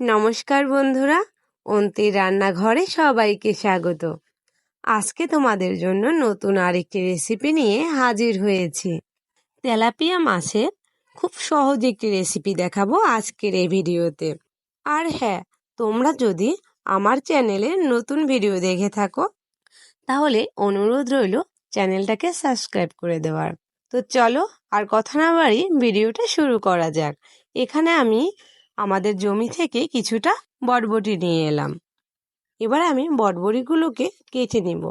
নমস্কার বন্ধুরা, অন্তির রান্নাঘরে সবাইকে স্বাগত। আজকে তোমাদের জন্য নতুন আরেকটি রেসিপি নিয়ে হাজির হয়েছি। তেলাপিয়া মাছের খুব সহজ একটি রেসিপি দেখাবো আজকের এই ভিডিওতে। আর হ্যাঁ তোমরা যদি আমার চ্যানেলে নতুন ভিডিও দেখে থাকো, তাহলে অনুরোধ রইল চ্যানেলটাকে সাবস্ক্রাইব করে দেওয়ার। তো চলো আর কথা না বাড়ি ভিডিওটা শুরু করা যাক। এখানে আমি আমাদের জমি থেকে কিছুটা বটবটি নিয়ে এলাম। এবার আমি বটবটিগুলোকে কেটে নিব।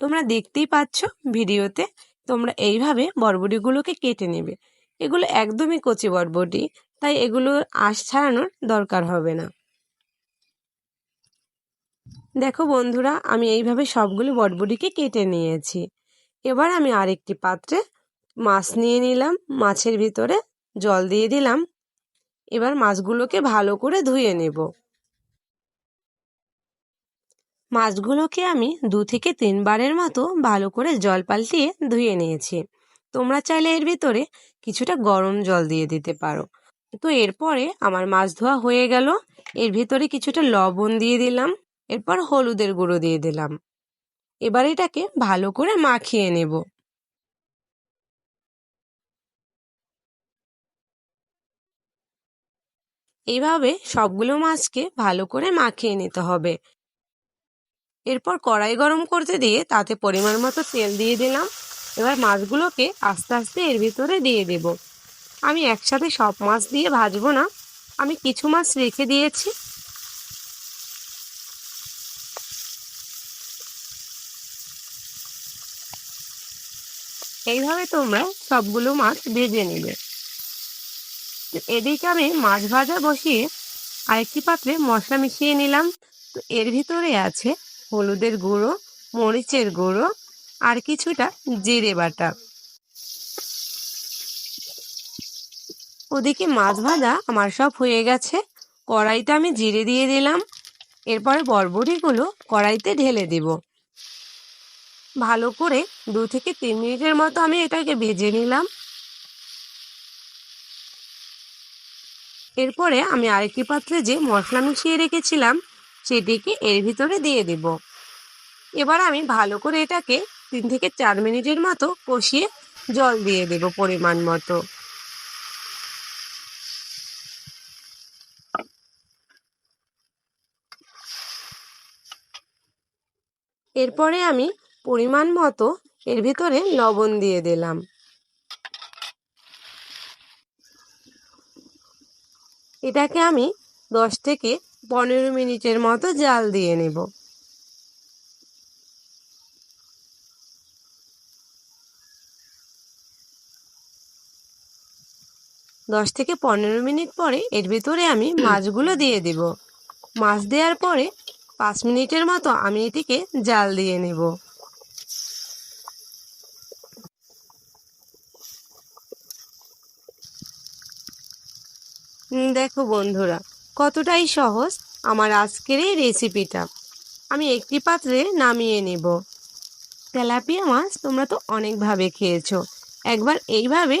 তোমরা দেখতেই পাচ্ছ ভিডিওতে তোমরা এইভাবে বটবটিগুলোকে কেটে নেবে। এগুলো একদমই কচি বটবটি, তাই এগুলো আঁশ ছাড়ানোর দরকার হবে না। দেখো বন্ধুরা, আমি এইভাবে সবগুলো বটবটিকে কেটে নিয়েছি। এবার আমি আরেকটি পাত্রে মাছ নিয়ে নিলাম। মাছের ভিতরে জল দিয়ে দিলাম। এবার মাছগুলোকে ভালো করে ধুয়ে নেব। মাছগুলোকে আমি দু থেকে তিনবারের মতো ভালো করে জল পাল্টিয়ে ধুয়ে নিয়েছি। তোমরা চাইলে এর ভিতরে কিছুটা গরম জল দিয়ে দিতে পারো। তো এরপরে আমার মাছ ধোয়া হয়ে গেল। এর ভিতরে কিছুটা লবণ দিয়ে দিলাম। এরপর হলুদের গুঁড়ো দিয়ে দিলাম। এবার এটাকে ভালো করে মাখিয়ে নেব। এইভাবে সবগুলো মাছকে ভালো করে মাখিয়ে নিতে হবে। এরপর কড়াই গরম করতে দিয়ে তাতে পরিমাণ মতো তেল দিয়ে দিলাম। এবার মাছগুলোকে আস্তে আস্তে এর ভিতরে দিয়ে দেব। আমি একসাথে সব মাছ দিয়ে ভাজবো না। আমি কিছু মাছ রেখে দিয়েছি। এইভাবে তোমরা সবগুলো মাছ ভেজে নেবে। এদিকে আমি মাছ ভাজা বসিয়ে আরেকটি পাত্রে মশলা মিশিয়ে নিলাম। তো এর ভিতরে আছে হলুদের গুঁড়ো, মরিচের গুঁড়ো আর কিছুটা জিরে বাটা। ওদিকে মাছ ভাজা আমার সব হয়ে গেছে। কড়াইতে আমি জিরে দিয়ে দিলাম। এরপরে বরবটিগুলো কড়াইতে ঢেলে দেব। ভালো করে দু থেকে তিন মিনিটের মতো আমি এটাকে ভেজে নিলাম। এরপরে আমি আরেকটি পাত্রে যে মশলা মিশিয়ে রেখেছিলাম, সেটিকে এর ভিতরে দিয়ে দেব। এবার আমি ভালো করে এটাকে তিন থেকে চার মিনিটের মতো কষিয়ে জল দিয়ে দেব পরিমাণ মতো। এরপরে আমি পরিমাণ মতো এর ভিতরে লবণ দিয়ে দিলাম। এটাকে আমি দশ থেকে পনেরো মিনিটের মতো জাল দিয়ে নেব। দশ থেকে পনেরো মিনিট পরে এর ভিতরে আমি মাছগুলো দিয়ে দেব। মাছ দেওয়ার পরে পাঁচ মিনিটের মতো আমি এটিকে জাল দিয়ে নেব। দেখো বন্ধুরা, কতটাই সহজ আমার আজকের এই রেসিপিটা আমি একটি পাত্রে নামিয়ে নেব। তেলাপিয়া মাছ তোমরা তো অনেকভাবে খেয়েছো। একবার এইভাবে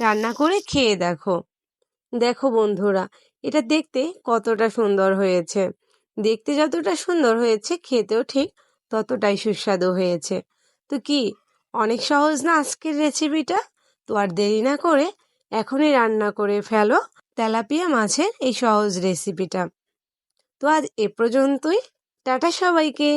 রান্না করে খেয়ে দেখো। দেখো বন্ধুরা, এটা দেখতে কতটা সুন্দর হয়েছে। দেখতে যতটা সুন্দর হয়েছে, খেতেও ঠিক ততটাই সুস্বাদু হয়েছে। তো কি, অনেক সহজ না আজকের রেসিপিটা তো আর দেরি না করে এখনই রান্না করে ফেলো তেলাপিয়া মাছের এই সহজ রেসিপিটা তো আজ এ পর্যন্তই। টাটা সবাইকে।